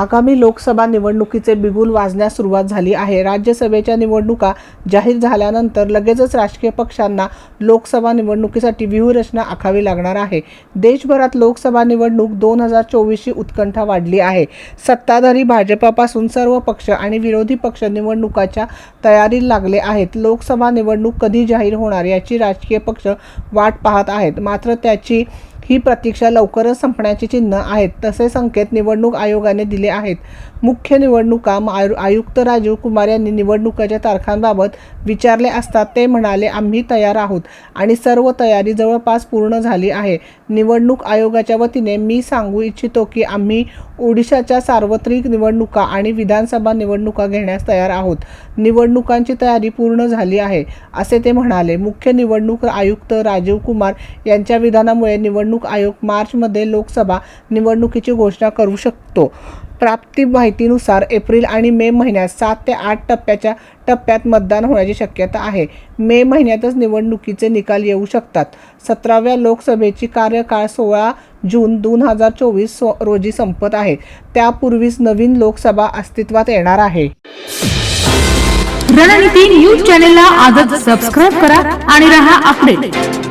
आगामी लोकसभा निवडणुकीचे बिगुल वाजण्यास सुरुवात झाली आहे. राज्यसभेच्या निवडणुका जाहीर झाल्यानंतर लगेचच राजकीय पक्षांना लोकसभा निवडणुकीसाठी व्यूहरचना आखावी लागणार आहे. देशभरात लोकसभा निवडणूक दोन हजार चोवीसची उत्कंठा वाढली आहे. सत्ताधारी भाजपापासून सर्व पक्ष आणि विरोधी पक्ष निवडणुकाच्या तयारीला लागले आहेत. लोकसभा निवडणूक कधी जाहीर होणार याची राजकीय पक्ष वाट पाहत आहेत. मात्र त्याची ही प्रतीक्षा लवकरच संपण्याची चिन्ह आहेत तसे संकेत निवडणूक आयोगाने दिले आहेत. मुख्य निवडणुका आयु- आयुक्त राजीव कुमार यांनी निवडणुकाच्या तारखांबाबत विचारले असता ते म्हणाले आम्ही तयार आहोत आणि सर्व तयारी जवळपास पूर्ण झाली आहे. निवडणूक आयोगाच्या वतीने मी सांगू इच्छितो की आम्ही ओडिशाच्या सार्वत्रिक निवडणुका आणि विधानसभा निवडणुका घेण्यास तयार आहोत. निवडणुकांची तयारी पूर्ण झाली आहे असे ते म्हणाले. मुख्य निवडणूक आयुक्त राजीव कुमार यांच्या विधानामुळे निवडणूक आयोग मार्चमध्ये लोकसभा निवडणुकीची घोषणा करू शकतो. प्राप्ती माहितीनुसार एप्रिल आणि मे महिन्यात सात ते आठ टप्प्याच्या टप्प्यात मतदान होण्याची शक्यता आहे. मे महिन्यातच निवडणुकीचे निकाल येऊ शकतात. सतराव्या लोकसभेची कार्यकाळ सोळा जून दोन हजार चोवीस रोजी संपत आहे. त्यापूर्वीच नवीन लोकसभा अस्तित्वात येणार आहे. रणनीती न्यूज चॅनेलला आजच सबस्क्राईब करा आणि रहा अपडेट.